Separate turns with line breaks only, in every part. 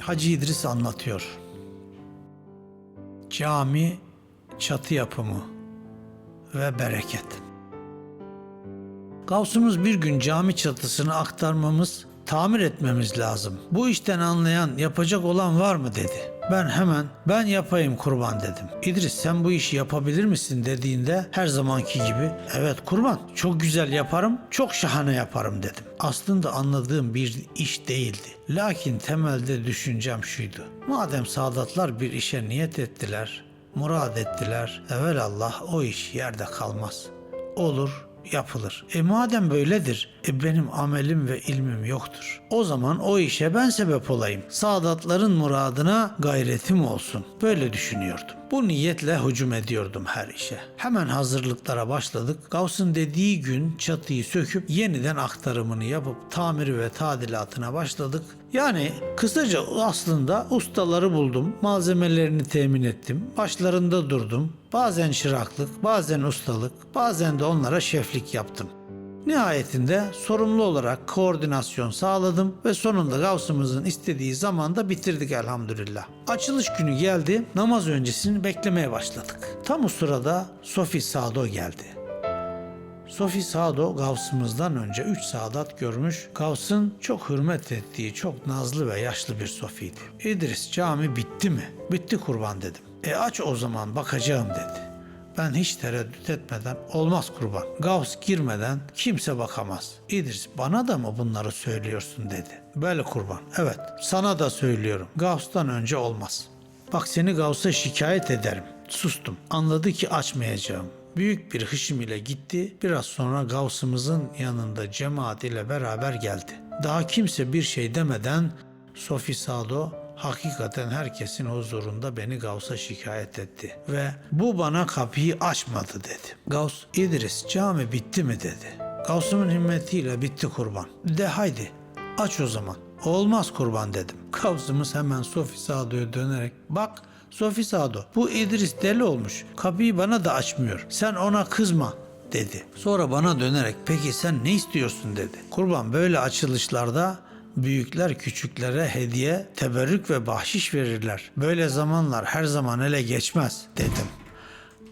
Hacı İdris anlatıyor. Cami çatı yapımı ve bereket. Gavsumuz bir gün cami çatısını aktarmamız, tamir etmemiz lazım. Bu işten anlayan, yapacak olan var mı dedi. Ben hemen ben yapayım kurban dedim. İdris sen bu işi yapabilir misin dediğinde her zamanki gibi evet kurban çok güzel yaparım, çok şahane yaparım dedim. Aslında anladığım bir iş değildi. Lakin temelde düşüncem şuydu. Madem Sadatlar bir işe niyet ettiler, murad ettiler, Allah o iş yerde kalmaz. Olur, yapılır. E madem böyledir, e benim amelim ve ilmim yoktur. O zaman o işe ben sebep olayım. Sadatların muradına gayretim olsun. Böyle düşünüyordum. Bu niyetle hücum ediyordum her işe. Hemen hazırlıklara başladık. Gauss'un dediği gün çatıyı söküp yeniden aktarımını yapıp tamiri ve tadilatına başladık. Yani kısaca aslında ustaları buldum, malzemelerini temin ettim, başlarında durdum. Bazen çıraklık, bazen ustalık, bazen de onlara şeflik yaptım. Nihayetinde sorumlu olarak koordinasyon sağladım ve sonunda Gavs'ımızın istediği zamanda bitirdik elhamdülillah. Açılış günü geldi, namaz öncesini beklemeye başladık. Tam o sırada Sofi Sado geldi. Sofi Sado Gavs'ımızdan önce 3 saadat görmüş. Gavs'ın çok hürmet ettiği çok nazlı ve yaşlı bir Sofi'ydi. İdris cami bitti mi? Bitti kurban dedim. E aç o zaman bakacağım dedi. Ben hiç tereddüt etmeden olmaz kurban. Gavs girmeden kimse bakamaz. İdris bana da mı bunları söylüyorsun dedi. Böyle kurban. Evet sana da söylüyorum. Gavs'tan önce olmaz. Bak seni Gavs'a şikayet ederim. Sustum. Anladı ki açmayacağım. Büyük bir hışım ile gitti. Biraz sonra Gavs'ımızın yanında cemaat ile beraber geldi. Daha kimse bir şey demeden Sofi Sado hakikaten herkesin huzurunda beni Gavs'a şikayet etti ve bu bana kapıyı açmadı dedi. Gavs İdris cami bitti mi dedi. Gavs'ımın himmetiyle bitti kurban. De haydi aç o zaman. Olmaz kurban dedim. Gavs'ımız hemen Sofi Sado'ya dönerek bak Sofi Sado bu İdris deli olmuş. Kapıyı bana da açmıyor. Sen ona kızma dedi. Sonra bana dönerek peki sen ne istiyorsun dedi. Kurban böyle açılışlarda büyükler küçüklere hediye, teberrük ve bahşiş verirler. Böyle zamanlar her zaman ele geçmez dedim.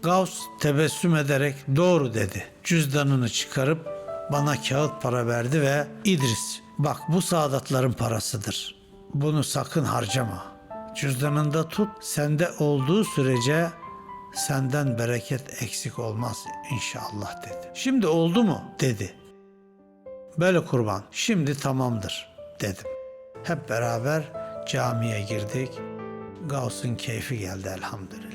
Gauss tebessüm ederek doğru dedi. Cüzdanını çıkarıp bana kağıt para verdi ve İdris bak bu saadatların parasıdır. Bunu sakın harcama. Cüzdanında tut sende olduğu sürece senden bereket eksik olmaz inşallah dedi. Şimdi oldu mu dedi. Böyle kurban şimdi tamamdır dedim. Hep beraber camiye girdik. Gauss'un keyfi geldi elhamdülillah.